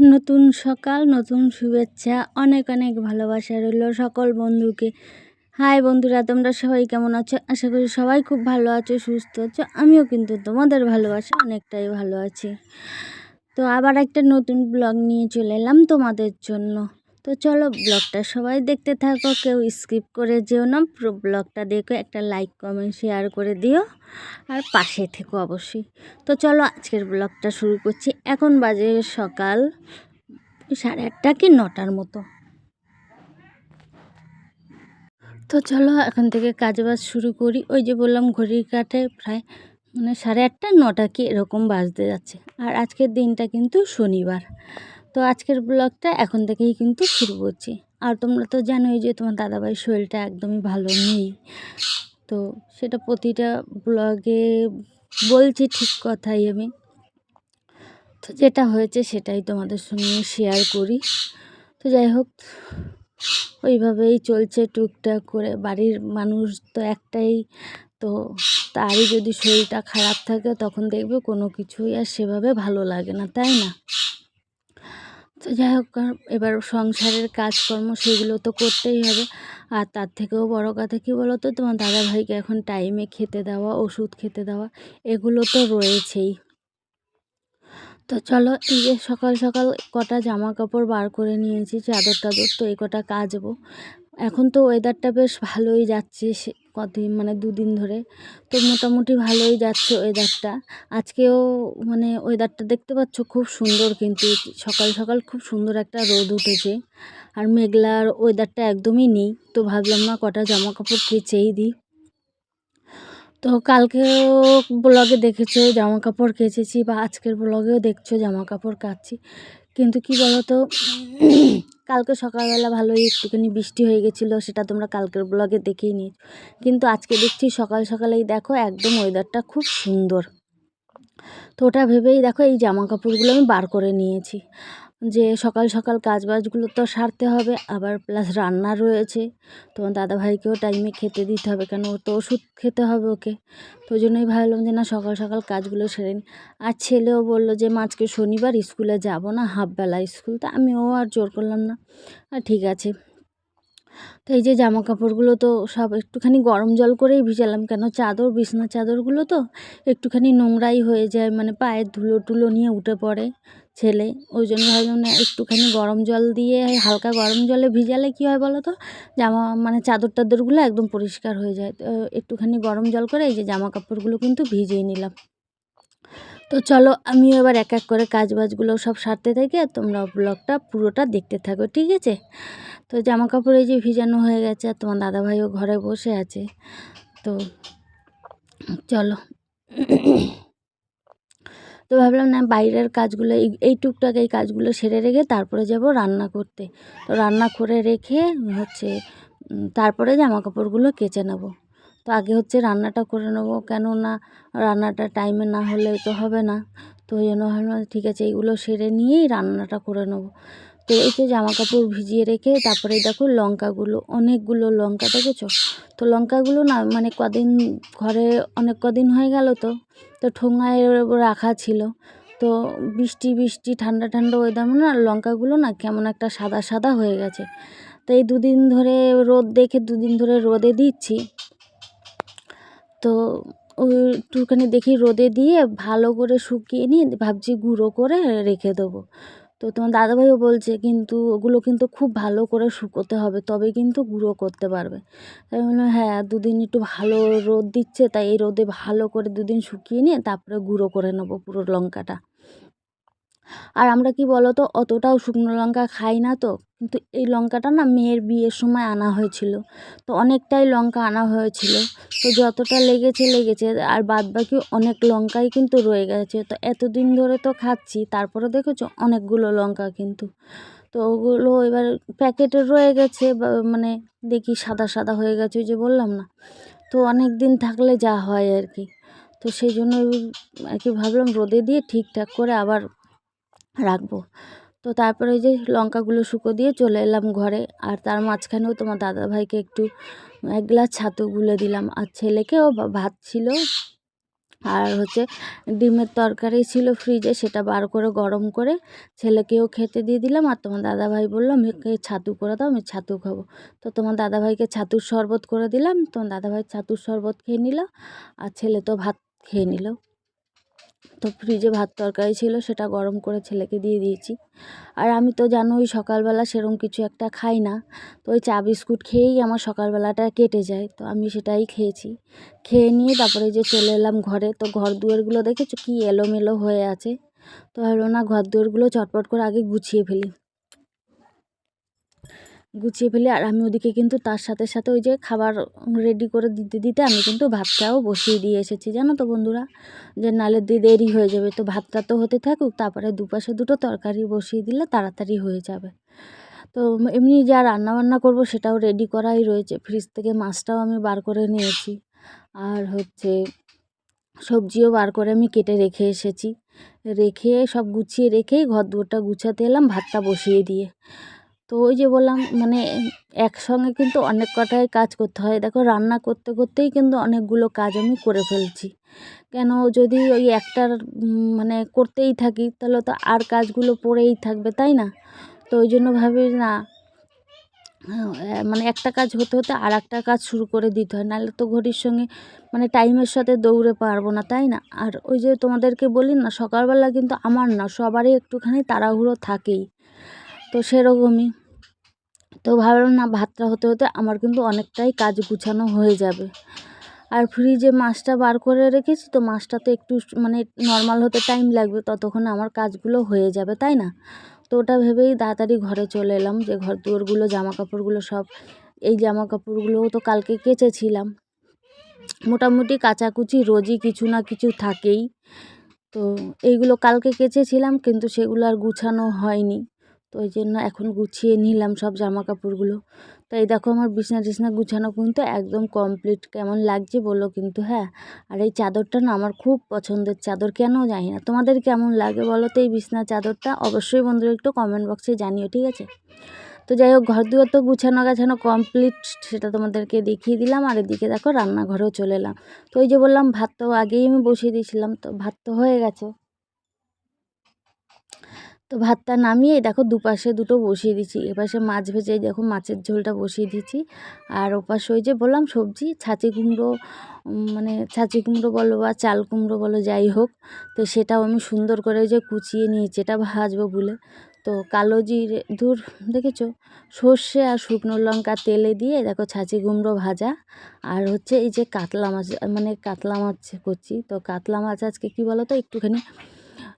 নতুন সকাল, নতুন শুভেচ্ছা, অনেক অনেক ভালোবাসা রইল সকল বন্ধুকে। হাই বন্ধুরা, তোমরা সবাই কেমন আছো? আশা করি সবাই খুব ভালো আছো, সুস্থ আছো। আমিও কিন্তু তোমাদের ভালোবাসা অনেকটাই ভালো আছি। তো আবার একটা নতুন ব্লগ নিয়ে চলে এলাম তোমাদের জন্য। তো চলো ব্লগটা সবাই দেখতে থাকো, কেউ স্কিপ করে যেও না, পুরো ব্লগটা দেখো, একটা লাইক, কমেন্ট, শেয়ার করে দিও, আর পাশে থেকো অবশ্যই। তো চলো আজকের ব্লগটা শুরু করছি, এখন বাজে সকাল সাড়ে আটটা কি নটার মতো। তো চলো এখন থেকে কাজবাজ শুরু করি, ওই যে বললাম ঘড়ির কাটে প্রায় মানে সাড়ে আটটা, নটা কি এরকম বাজতে যাচ্ছে। আর আজকের দিনটা কিন্তু শনিবার। তো আজকের ব্লগটা এখন থেকেই কিন্তু শুরু করছি। আর তোমরা তো জানোই যে তোমার দাদাভাই শরীরটা একদমই ভালো নেই। তো সেটা প্রতিটা ব্লগে বলছি ঠিক কথাই আমি। তো যেটা হয়েছে সেটাই তোমাদের সঙ্গে শেয়ার করি। তো যাই হোক, ওইভাবেই চলছে টুকটাক করে। বাড়ির মানুষ তো একটাই, তো তারই যদি শরীরটা খারাপ থাকে তখন দেখবে কোনো কিছুই আর সেভাবে ভালো লাগে না, তাই না? তো যাই হোক এবার সংসারের কাজকর্ম সেগুলো তো করতেই হবে। আর তার থেকেও বড় কথা কী বলো তো তোমার দাদাভাইকে এখন টাইমে খেতে দেওয়া, ওষুধ খেতে দেওয়া, এগুলো তো রয়েছেই। তো চলো, এই যে সকাল সকাল কটা জামা কাপড় বার করে নিয়েছি চাদর টাদর তো এই কটা কাচবো। এখন তো ওয়েদারটা বেশ ভালোই যাচ্ছে, সে কদিন মানে দুদিন ধরে। তো মোটামুটি ভালোই যাচ্ছে ওয়েদারটা আজকেও মানে ওয়েদারটা দেখতে পাচ্ছ খুব সুন্দর কিন্তু। সকাল সকাল খুব সুন্দর একটা রোদ উঠেছে। আর মেঘলার ওয়েদারটা একদমই নেই। তো ভাবলাম, না, কটা জামা কাপড় কেচেই দিই। তো কালকেও ব্লগে দেখেছ জামা কাপড় কেচেছি বা আজকের ব্লগেও দেখছ জামা কাপড় কাচ্ছি। কিন্তু কি বলতো? কালকে সকালবেলা ভালোই একটুখানি বৃষ্টি হয়ে গেছিল, সেটা তোমরা কালকের ব্লগে দেখেই নি কিন্তু আজকে দেখছি সকাল সকালেই দেখো একদম ওয়েদারটা খুব সুন্দর। তো ওটা ভেবেই দেখো এই জামা কাপড়গুলো আমি বার করে নিয়েছি। যে সকাল সকাল কাজ বাজগুলো তো সারতে হবে, আবার প্লাস রান্না রয়েছে। তোমার দাদাভাইকেও টাইমে খেতে দিতে হবে, কেন ও তো ওষুধ খেতে হবে ওকে। তো জন্যই ভাবলাম যে না, সকাল সকাল কাজগুলো সেরে নিই আর ছেলেও বলল যে আজকে শনিবার, স্কুলে যাব না, হাফবেলা স্কুল। তা আমিও আর জোর করলাম না। আর ঠিক আছে। তো এই যে জামা কাপড়গুলো তো সব একটুখানি গরম জল করেই ভিজালাম, কেন চাদর, বিছনা চাদরগুলো তো একটুখানি নোংরাই হয়ে যায় মানে পায়ের ধুলো টুলো নিয়ে উঠে পড়ে। ছেলে। ওই জন্য ভাবলাম না, একটুখানি গরম জল দিয়ে, হালকা গরম জলে ভিজালে কী হয় বলো তো? জামা মানে চাদর টাদরগুলো একদম পরিষ্কার হয়ে যায়। তো একটুখানি গরম জল করে এই যে জামা কাপড়গুলো কিন্তু ভিজিয়ে নিলাম। তো চলো, আমিও এবার এক এক করে কাজ বাজগুলো সব সারতে থাকি আর তোমরা ব্লগটা পুরোটা দেখতে থাকো, ঠিক আছে? তো জামা কাপড় এই যে ভিজানো হয়ে গেছে আর তোমার দাদাভাইও ঘরে বসে আছে। তো চলো। তো ভাবলাম, না, বাইরের কাজগুলো, এই এই টুকটাক এই কাজগুলো সেরে রেখে তারপরে যাব রান্না করতে। তো রান্না করে রেখে হচ্ছে তারপরে জামা কাপড়গুলো কেচে নেব। তো আগে হচ্ছে রান্নাটা করে নেব, কেননা রান্নাটা টাইমে না হলে তো হবে না। তো ওই জন্য ভাবলাম, ঠিক আছে, এইগুলো সেরে নিয়েই রান্নাটা করে নেব। তো যে জামা কাপড় ভিজিয়ে রেখে তারপরে দেখো লঙ্কাগুলো, অনেকগুলো লঙ্কা দেখেছ? তো লঙ্কাগুলো না মানে কদিন ঘরে, অনেক কদিন হয়ে গেল তো তো ঠোঙায় রাখা ছিল। তো বৃষ্টি বৃষ্টি, ঠান্ডা ঠান্ডা ওয়েদার না লঙ্কাগুলো না কেমন একটা সাদা সাদা হয়ে গেছে। তো এই দুদিন ধরে রোদ দেখে দুদিন ধরে রোদে দিচ্ছি। তো ওই একটুখানি দেখি রোদে দিয়ে ভালো করে শুকিয়ে নিয়ে ভাবছি গুঁড়ো করে রেখে দেবো। তো তোমার দাদাভাইও বলছে কিন্তু ওগুলো কিন্তু খুব ভালো করে শুকোতে হবে, তবে কিন্তু গুঁড়ো করতে পারবে। তাই বললাম হ্যাঁ দুদিন একটু ভালো রোদ দিচ্ছে, তাই এই রোদে ভালো করে দুদিন শুকিয়ে নিয়ে তারপরে গুঁড়ো করে নেব পুরো লঙ্কাটা। আর আমরা কি বলো তো অতটাও শুকনো লঙ্কা খাই না তো। কিন্তু এই লঙ্কাটা না মেয়ের বিয়ের সময় আনা হয়েছিল। তো অনেকটাই লঙ্কা আনা হয়েছিল। তো যতটা লেগেছে লেগেছে। আর বাদ বাকি অনেক লঙ্কাই কিন্তু রয়ে গেছে। তো এতদিন ধরে তো খাচ্ছি। তারপরে দেখেছ, অনেকগুলো লঙ্কা কিন্তু। তো ওগুলো এবার প্যাকেটে রয়ে গেছে মানে দেখি সাদা সাদা হয়ে গেছে ওই যে বললাম না। তো অনেক দিন থাকলে যা হয় আর কি। তো সেই জন্য আর কি ভাবলাম রোদে দিয়ে ঠিকঠাক করে আবার রাখব। তো তারপরে ওই যে লঙ্কাগুলো শুকো দিয়ে চলে এলাম ঘরে। আর তার মাঝখানেও তোমার দাদাভাইকে একটু এক গ্লাস ছাতু গুলে দিলাম। আর ছেলেকেও ভাত ছিল। আর হচ্ছে ডিমের তরকারি ছিল ফ্রিজে, সেটা বার করে গরম করে ছেলেকেও খেতে দিয়ে দিলাম। আর তোমার দাদাভাই বলল আমাকে ছাতু করে দাও, আমি ছাতু খাব। তো তোমার দাদাভাইকে ছাতুর শরবত করে দিলাম। তোমার দাদাভাই ছাতুর শরবত খেয়ে নিল। আর ছেলে তো ভাত খেয়ে নিল। তো ফ্রিজে ভাত তরকারি ছিল, সেটা গরম করে ছেলেকে দিয়ে দিয়েছি। আর আমি তো জানোই সকালবেলা সেরম কিছু একটা খাই না, তো ওই চা বিস্কুট খেয়েই আমার সকালবেলাটা কেটে যায়, তো আমি সেটাই খেয়েছি। খেয়ে নিয়ে তারপরে যে চলে এলাম ঘরে, তো ঘর দুয়ারগুলো দেখেছ কি এলোমেলো হয়ে আছে? তো ভাবলো না, ঘর দুয়ারগুলো চটপট করে আগে গুছিয়ে ফেলি। গুছিয়ে ফেলি। আর আমি ওদিকে কিন্তু তার সাথে সাথে ওই যে খাবার রেডি করে দিতে দিতে আমি কিন্তু ভাতটাও বসিয়ে দিয়ে এসেছি। জানো তো বন্ধুরা, যে নালে দিয়ে দেরি হয়ে যাবে। তো ভাতটা তো হতে থাকুক, তারপরে দুপাশে দুটো তরকারি বসিয়ে দিলে তাড়াতাড়ি হয়ে যাবে। তো এমনি যা রান্না বান্না করব সেটাও রেডি করাই রয়েছে। ফ্রিজ থেকে মাছটাও আমি বার করে নিয়েছি। আর হচ্ছে সবজিও বার করে আমি কেটে রেখে এসেছি। রেখে সব গুছিয়ে রেখেই ঘর দুয়ারটা গুছাতে এলাম, ভাতটা বসিয়ে দিয়ে। তো ওই যে বললাম মানে একসঙ্গে কিন্তু অনেক কটাই কাজ করতে হয়। দেখো, রান্না করতে করতেই কিন্তু অনেকগুলো কাজ আমি করে ফেলছি। কেন? যদি ওই একটার মানে করতেই থাকি, তাহলে তো আর কাজগুলো পড়েই থাকবে, তাই না? তো ওই জন্য ভাবি না মানে একটা কাজ হতে হতে আর একটা কাজ শুরু করে দিতে হয়। নাহলে তো ঘড়ির সঙ্গে মানে টাইমের সাথে দৌড়ে পারব না, তাই না? আর ওই যে তোমাদেরকে বলি না, সকালবেলা কিন্তু আমার না, সবারই একটুখানি তাড়াহুড়ো থাকেই। তো সেরকমই। তো ভাবলাম না, ভাতটা হতে হতে আমার কিন্তু অনেকটাই কাজ গুছানো হয়ে যাবে। আর ফ্রিজে মাছটা বার করে রেখেছি, তো মাছটা তো একটু মানে নর্মাল হতে টাইম লাগবে, ততক্ষণে আমার কাজগুলো হয়ে যাবে, তাই না? তো ওটা ভেবেই তাড়াতাড়ি ঘরে চলে এলাম, যে ঘর দুয়ারগুলো জামা কাপড়গুলো সব, এই জামা কাপড়গুলোও তো কালকে কেচেছিলাম। মোটামুটি কাচাকুচি রোজই কিছু না কিছু থাকেই। তো এইগুলো কালকে কেচেছিলাম, কিন্তু সেগুলো আর গুছানো হয়নি। তো ওই জন্য এখন গুছিয়ে নিলাম সব জামা কাপড়গুলো তো এই দেখো আমার বিছনা টিছনা গুছানো কিন্তু একদম কমপ্লিট কেমন লাগছে বলো কিন্তু হ্যাঁ। আর এই চাদরটা না আমার খুব পছন্দের চাদর, কেন জানি না। তোমাদের কেমন লাগে বলো তো এই বিছনা চাদরটা? অবশ্যই বন্ধুরা একটু কমেন্ট বক্সে জানিও, ঠিক আছে? তো যাই হোক ঘর দুয়ার তো গুছানো গাছানো কমপ্লিট সেটা তোমাদেরকে দেখিয়ে দিলাম। আর এদিকে দেখো রান্নাঘরেও চলে এলাম। তো ওই যে বললাম, ভাত তো আগেই আমি বসিয়ে দিয়েছিলাম, তো ভাত তো হয়ে গেছে। তো ভাতটা নামিয়ে দেখো দুপাশে দুটো বসিয়ে দিচ্ছি। এপাশে মাছ ভেজে দেখো মাছের ঝোলটা বসিয়ে দিচ্ছি। আর ওপাশে ওই যে বললাম সবজি, ছাঁচি কুমড়ো মানে ছাঁচি কুমড়ো বলো বা চাল কুমড়ো বলো যাই হোক, তো সেটাও আমি সুন্দর করে যে কুচিয়ে নিয়েছি, এটা ভাজবো বলে তো কালো জিরে, ধুর, দেখেছ? সর্ষে আর শুকনো লঙ্কা তেলে দিয়ে দেখো ছাঁচি কুমড়ো ভাজা। আর হচ্ছে এই যে কাতলা মাছ মানে কাতলা মাছ করছি। তো কাতলা মাছ আজকে কী বলো তো একটুখানি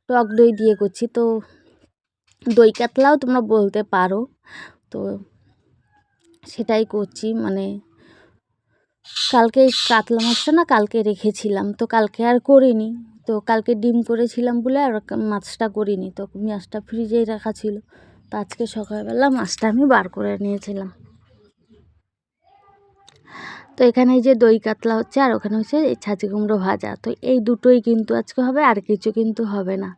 টক দই দিয়ে করছি। তো দই কাতলাও তোমরা বলতে পারো। তো সেটাই করছি মানে কালকে কাতলা মাছটা না কালকে রেখেছিলাম, তো কালকে আর করিনি। তো কালকে ডিম করেছিলাম বলে আর মাছটা করিনি, তো মাছটা ফ্রিজেই রাখা ছিল। তো আজকে সকালবেলা মাছটা আমি বার করে নিয়েছিলাম। তো এখানে যে দই কাতলা হচ্ছে, আর ওখানে হচ্ছে ছাঁচি কুমড়ো ভাজা। তো এই দুটোই কিন্তু আজকে হবে, আর কিছু কিন্তু হবে না।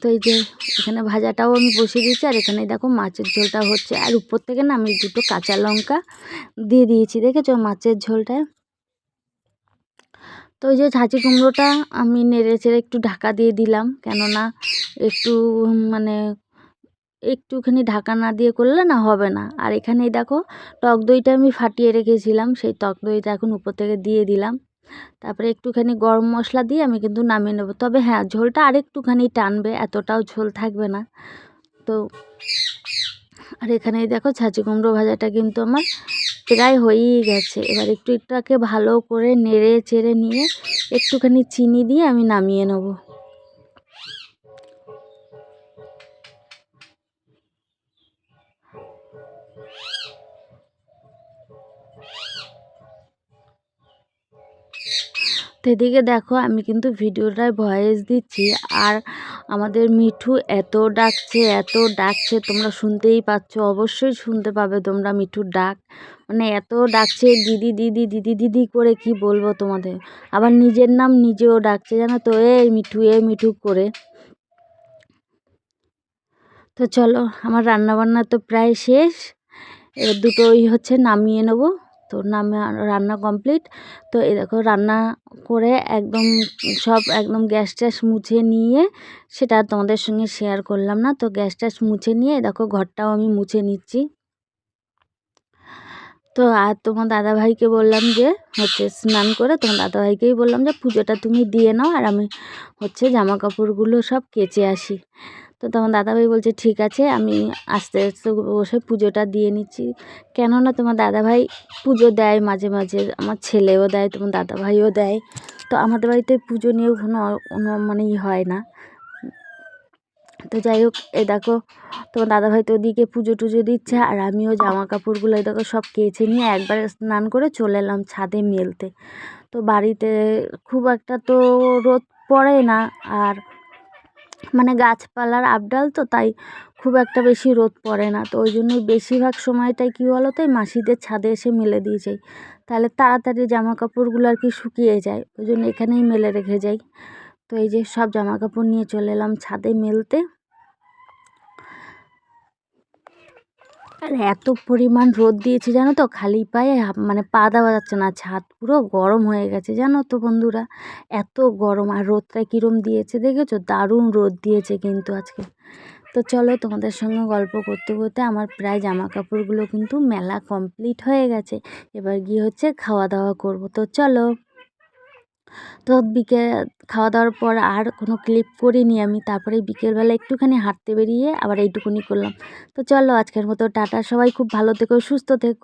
তো এই যে এখানে ভাজাটাও আমি বসিয়ে দিয়েছি, আর এখানে দেখো মাছের ঝোলটা হচ্ছে। আর উপর থেকে না আমি দুটো কাঁচা লঙ্কা দিয়ে দিয়েছি, দেখেছ মাছের ঝোলটায় তো ওই যে ছাঁচি কুমড়োটা আমি নেড়ে চেড়ে একটু ঢাকা দিয়ে দিলাম, কেননা একটু মানে একটুখানি ঢাকা না দিয়ে করলে না হবে না। আর এখানে দেখো টক দইটা আমি ফাটিয়ে রেখেছিলাম, সেই টক দইটা এখন উপর থেকে দিয়ে দিলাম। তারপরে একটুখানি গরম মশলা দিয়ে আমি কিন্তু নামিয়ে নেব। তবে হ্যাঁ ঝোলটা আরেকটুখানি টানবে, এতটাও ঝোল থাকবে না। তো আর এখানে দেখো ছাঁচি কুমড়ো ভাজাটা কিন্তু আমার প্রায় হয়েই গেছে। এবার একটু এটাকে ভালো করে নেড়ে চেড়ে নিয়ে একটুখানি চিনি দিয়ে আমি নামিয়ে নেব। তো এদিকে দেখো, আমি কিন্তু ভিডিওটায় ভয়েস দিচ্ছি। আর আমাদের মিঠু এত ডাকছে এত ডাকছে, তোমরা শুনতেই পাচ্ছ, অবশ্যই শুনতে পাবে তোমরা মিঠুর ডাক। মানে এত ডাকছে, দিদি দিদি দিদি দিদি করে কি বলব তোমাদের? আবার নিজের নাম নিজেও ডাকছে, জানো তো? এই মিঠু এ মিঠু করে। তো চলো, আমার রান্নাবান্না তো প্রায় শেষ। এবার দুটোই হচ্ছে নামিয়ে নেব। তো নামে রান্না কমপ্লিট তো এই দেখো, রান্না করে একদম সব একদম গ্যাস ট্যাস মুছে নিয়ে সেটা তোমাদের সঙ্গে শেয়ার করলাম না। তো গ্যাস ট্যাস মুছে নিয়ে দেখো, ঘরটাও আমি মুছে নিচ্ছি। তো আর তোমার দাদাভাইকে বললাম যে, হচ্ছে স্নান করে তোমার দাদাভাইকেই বললাম যে, পুজোটা তুমি দিয়ে নাও আর আমি হচ্ছে জামা কাপড়গুলো সব কেচে আসি। তো তখন দাদাভাই বলছে, ঠিক আছে, আমি আস্তে আস্তে বসে পুজোটা দিয়ে নিচ্ছি। কেননা তোমার দাদাভাই পুজো দেয় মাঝে মাঝে, আমার ছেলেও দেয়, তোমার দাদাভাইও দেয়। তো আমাদের বাড়িতে পুজো নিয়েও কোনো কোনো মানে ই হয় না। তো যাই হোক, এ দেখো, তোমার দাদাভাই তো ওদিকে পুজো টুজো দিচ্ছে, আর আমিও জামা কাপড়গুলো দেখো সব কেচে নিয়ে একবার স্নান করে চলে এলাম ছাদে মেলতে। তো বাড়িতে খুব একটা তো রোদ পড়ে না, আর মানে গাছপালার আবডাল তো, তাই খুব একটা বেশি রোদ পড়ে না। তো ওই জন্যই বেশিরভাগ সময়টাই কী বলো তো মাসিদের ছাদে এসে মেলে দিয়ে যাই। তাহলে তাড়াতাড়ি জামা কাপড়গুলো আর কি শুকিয়ে যায়, ওই জন্য এখানেই মেলে রেখে যাই। তো এই যে সব জামা কাপড় নিয়ে চলে এলাম ছাদে মেলতে। আর এত পরিমাণ রোদ দিয়েছে জানো তো? খালি পায়ে মানে পা দেওয়া যাচ্ছে না, ছাদ পুরো গরম হয়ে গেছে জানো তো বন্ধুরা? এত গরম আর রোদটা কীরম দিয়েছে দেখেছ? দারুণ রোদ দিয়েছে কিন্তু আজকে। তো চলো তোমাদের সঙ্গে গল্প করতে করতে আমার প্রায় জামা কাপড়গুলো কিন্তু মেলা কমপ্লিট হয়ে গেছে। এবার গিয়ে হচ্ছে খাওয়া দাওয়া করব। তো চলো। তো বিকেল খাওয়া দাওয়ার পর আর কোনো ক্লিপ করিনি আমি। তারপরে বিকেলবেলা একটুখানি হাঁটতে বেরিয়ে আবার এইটুকুনি করলাম। তো চলো আজকের মতো টাটা। সবাই খুব ভালো থেকো, সুস্থ থেকো।